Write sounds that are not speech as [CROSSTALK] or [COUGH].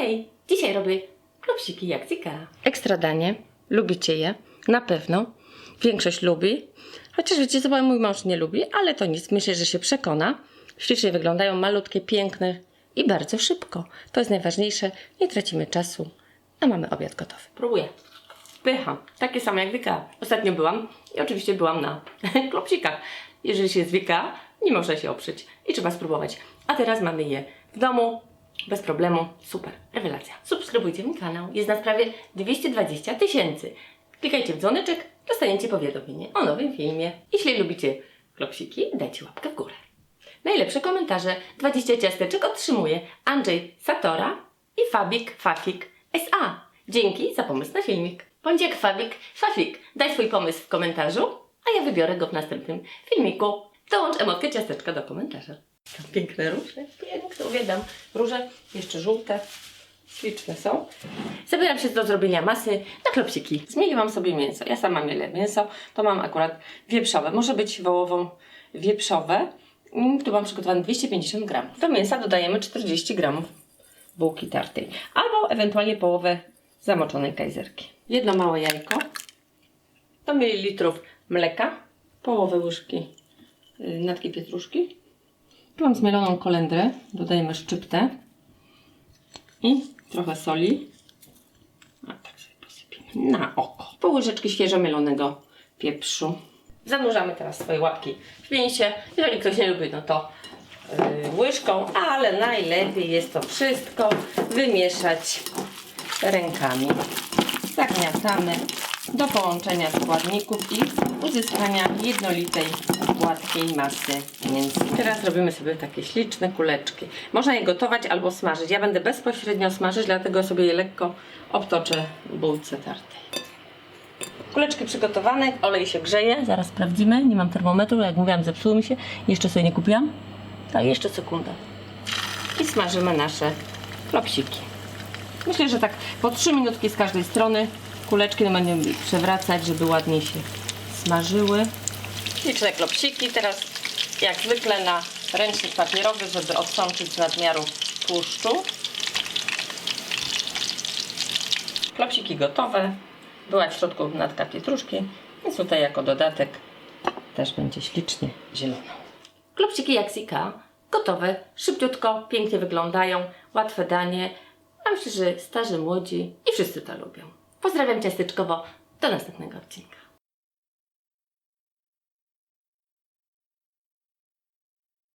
Hej, dzisiaj robię klopsiki jak z Ikea. Ekstra danie, lubicie je, na pewno. Większość lubi, chociaż wiecie, co mój mąż nie lubi, ale to nic, myślę, że się przekona. Ślicznie wyglądają, malutkie, piękne i bardzo szybko. To jest najważniejsze, nie tracimy czasu, a mamy obiad gotowy. Próbuję. Pycha, takie same jak w Ikea. Ostatnio byłam i oczywiście byłam na [LAUGHS] klopsikach. Jeżeli się jest w Ikea, nie można się oprzeć i trzeba spróbować. A teraz mamy je w domu, bez problemu. Super, rewelacja. Subskrybujcie mój kanał, jest nas prawie 220 tysięcy. Klikajcie w dzwoneczek, dostaniecie powiadomienie o nowym filmie. Jeśli lubicie klopsiki, dajcie łapkę w górę. Najlepsze komentarze 20 ciasteczek otrzymuje Andrzej Satora i Fabik Fafik SA. Dzięki za pomysł na filmik. Bądź jak Fabik Fafik. Daj swój pomysł w komentarzu, a ja wybiorę go w następnym filmiku. Dołącz emotkę ciasteczka do komentarza. Piękne róże, piękne, uwielbiam. Róże, jeszcze żółte, śliczne są. Zabieram się do zrobienia masy na klopsiki. Zmieliłam sobie mięso. Ja sama mielę mięso. To mam akurat wieprzowe. Może być wołowo wieprzowe. Mm, Tu mam przygotowane 250 gramów. Do mięsa dodajemy 40 gramów bułki tartej. Albo ewentualnie połowę zamoczonej kajzerki. Jedno małe jajko. 100 ml mleka. Połowę łyżki y, natki pietruszki. Mam zmieloną kolendrę. Dodajemy szczyptę. I trochę soli. A tak sobie posypiemy na oko. Pół łyżeczki świeżo mielonego pieprzu. Zanurzamy teraz swoje łapki w mięsie. Jeżeli ktoś nie lubi, no to yy, łyżką, ale najlepiej jest to wszystko wymieszać rękami. Zagniatamy do połączenia składników i uzyskania jednolitej, gładkiej masy mięsnej. Teraz robimy sobie takie śliczne kuleczki. Można je gotować albo smażyć. Ja będę bezpośrednio smażyć, dlatego sobie je lekko obtoczę w bułce tartej. Kuleczki przygotowane, olej się grzeje. Zaraz sprawdzimy. Nie mam termometru, jak mówiłam, zepsuły mi się. Jeszcze sobie nie kupiłam. Tak, jeszcze sekunda. I smażymy nasze klopsiki. Myślę, że tak po 3 minutki z każdej strony kuleczki no będziemy przewracać, żeby ładnie się smażyły. Liczne klopsiki. Teraz jak zwykle na ręcznik papierowy, żeby odsączyć z nadmiaru tłuszczu. Klopsiki gotowe. Była w środku natka pietruszki, więc tutaj jako dodatek też będzie ślicznie zielono. Klopsiki jak Sika, gotowe, szybciutko, pięknie wyglądają, łatwe danie, a myślę, że starzy, młodzi i wszyscy to lubią. Pozdrawiam ciasteczkowo, do następnego odcinka.